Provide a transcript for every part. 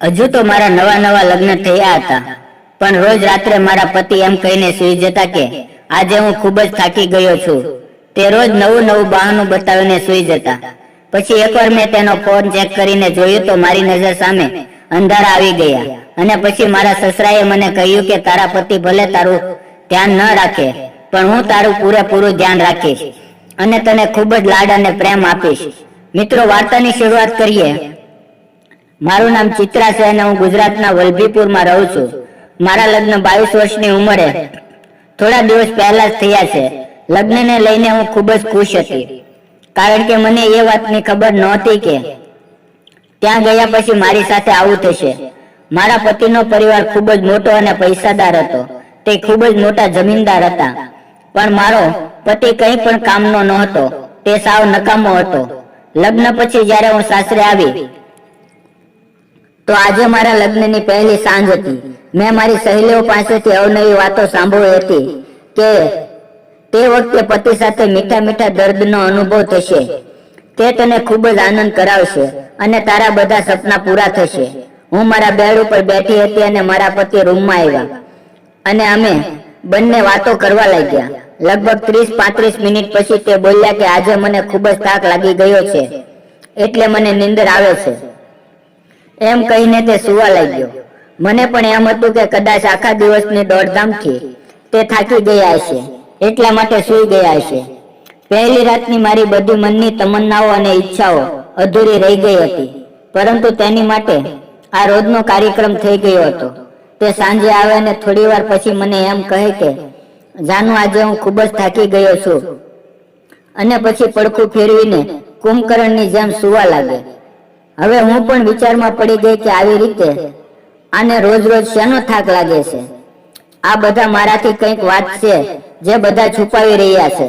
હજુ તો મારા નવા નવા લગ્ન થયા હતા. પણ રોજ રાત્રે મારા પતિ એમ કહીને સૂઈ જતા કે, આજે હું ખૂબ જ થાકી ગયો છું. તે રોજ નવું નવું બહાનું બતાવીને સૂઈ જતા. પછી એકવાર મેં તેનો ફોન ચેક કરીને જોયું તો મારી નજર સામે અંધારા આવી ગયા. અને પછી મારા સસરાએ મને કહ્યું કે, તારા પતિ ભલે તારું ધ્યાન ન રાખે, પણ હું તારું પૂરેપૂરું ધ્યાન રાખીશ અને તને ખૂબ જ લાડ અને પ્રેમ આપીશ. મિત્રો, વાર્તાની શરૂઆત કરીએ. મારું નામ ચિત્રા છે અને હું ગુજરાતના વલભીપુરમાં રહું છું. મારા લગ્ન બાવીસ વર્ષની ઉંમરે થોડા દિવસ પહેલા જ થયા છે. લગ્નને લઈને હું ખૂબ જ ખુશ હતી. કારણ કે મને એ વાતની ખબર નહોતી કે ત્યાં ગયા પછી મારી સાથે આવું થશે. મારા પતિનો પરિવાર ખૂબ જ મોટો અને પૈસાદાર હતો. તે ખૂબ જ મોટા જમીનદાર હતા. પણ મારો પતિ કંઈ પણ કામનો નહોતો. તે સાવ નકામો હતો. લગ્ન પછી જ્યારે હું સાસરે આવી તો આજે મારા લગ્નની પહેલી સાંજ હતી. મેં મારી સહેલીઓ પાસેથી અવનવી વાતો સાંભળી હતી કે તે વખતે પતિ સાથે મીઠા મીઠા દર્દનો અનુભવ થશે. તે તને ખૂબ જ આનંદ કરાવશે અને તારા બધા સપના પૂરા થશે. હું મારા બેડ ઉપર બેઠી હતી અને મારા પતિ રૂમમાં આવ્યા. અને અમે બંને વાતો કરવા લાગ્યા. લગભગ ત્રીસ પાંત્રીસ મિનિટ પછી તે બોલ્યા કે આજે મને ખૂબ જ થાક લાગી ગયો છે. એટલે મને નીંદર આવે છે. એમ કહીને તે સુવા લાગ્યો. મને પણ એમ હતું કે કદાચ આખા દિવસની દોડધામથી તે થાકી ગયા હશે, એટલા માટે સૂઈ ગયા હશે. પહેલી રાતની મારી બધી મનની તમન્નાઓ અને ઈચ્છાઓ અધૂરી રહી ગઈ હતી, પરંતુ તેની માટે આ રોજનો કાર્યક્રમ થઈ ગયો હતો. તે સાંજે આવે અને થોડી વાર પછી મને એમ કહે કે, જાનુ, આજે હું ખૂબ જ થાકી ગયો છું. અને પછી પડખું ફેરવીને કુંભકર્ણની જેમ સુવા લાગે હવે હું પણ વિચારમાં પડી ગઈ કે આવી રીતે આને રોજ રોજ શેનો થાક લાગે છે? આ બધા મારાથી કંઈક વાત છે જે બધા છુપાવી રહ્યા છે.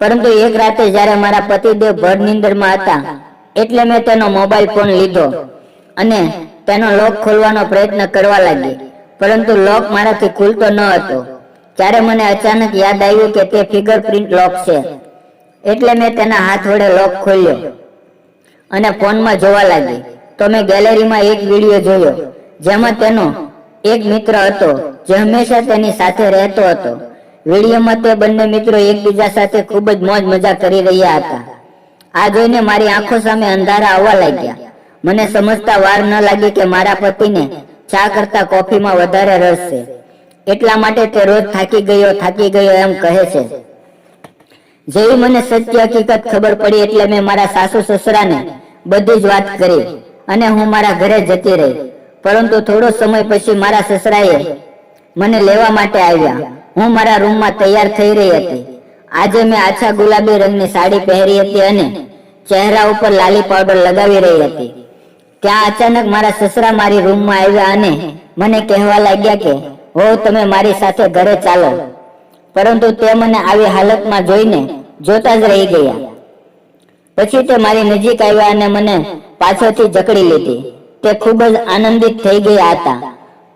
પરંતુ એક રાતે જ્યારે મારા પતિદેવ ભર નિંદરમાં હતા, એટલે મેં તેનો મોબાઈલ ફોન લીધો અને તેનો લોક ખોલવાનો પ્રયત્ન કરવા લાગી. પરંતુ લોક મારાથી ખુલતો ન હતો. ત્યારે મને અચાનક યાદ આવ્યું કે તે ફિંગરપ્રિન્ટ લોક છે. એટલે મેં તેના હાથ વડે લોક ખોલ્યો. અને ફોનમાં જોવા લાગી. તો મેં ગેલેરીમાં એક વીડિયો જોયો, જેમાં તેનો એક મિત્ર હતો, જે હંમેશા તેની સાથે રહેતો હતો. વિડીયોમાં તે બંને મિત્રો એકબીજા સાથે ખૂબ જ મોજ મજા કરી રહ્યા હતા. આ જોઈને મારી આંખો સામે અંધારા આવવા લાગ્યા. મને સમજતા વાર ન લાગી કે મારા પતિને ચા કરતા કોફીમાં વધારે રસ છે. એટલા માટે તે રોજ થાકી ગયો થાકી ગયો એમ કહે છે. જેવી મને સત્ય હકીકત ખબર પડી એટલે મેં મારા સાસુ સસરાને બધી જ વાત કરી અને હું મારા ઘરે જતી રહી. પરંતુ થોડો સમય પછી મારા સસરાએ મને લેવા માટે આવ્યા. હું મારા રૂમમાં તૈયાર થઈ રહી હતી. આજે મેં આછા ગુલાબી રંગની સાડી પહેરી હતી અને ચહેરા ઉપર લાલી પાવડર લગાવી રહી હતી. ત્યાં અચાનક મારા સસરા મારી રૂમમાં આવ્યા અને મને કહેવા લાગ્યા કે, હો, તમે મારી સાથે ઘરે ચાલો. પરંતુ તે મને આવી હાલતમાં જોઈને જોતા જ રહી ગયા. પછી તે મારી નજીક આવ્યા અને મને પાછળથી જકડી લીધી. તે ખૂબ જ આનંદિત થઈ ગયા હતા.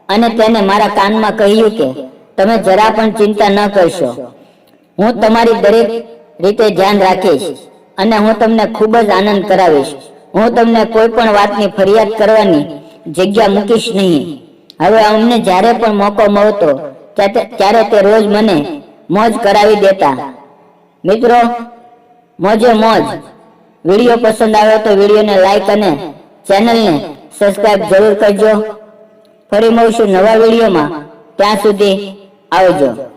અને તેને મારા કાનમાં કહ્યું કે, તમે જરા પણ ચિંતા ન કરશો. હું તમારી દરેક રીતે ધ્યાન રાખીશ અને હું તમને ખૂબ જ આનંદ કરાવીશ. હું તમને કોઈ પણ વાતની ફરિયાદ કરવાની જગ્યા મૂકીશ નહીં. હવે અમને જ્યારે પણ મોકો મળતો, ત્યારે તે રોજ મને મોજ કરાવી દેતા. મિત્રો, મોજે મોજ. વીડિયો પસંદ આવ્યો તો વિડીયોને લાઈક અને ચેનલને સબસ્ક્રાઇબ જરૂર કરજો. ફરી મળશું નવા વિડીયોમાં. ત્યાં સુધી આવજો.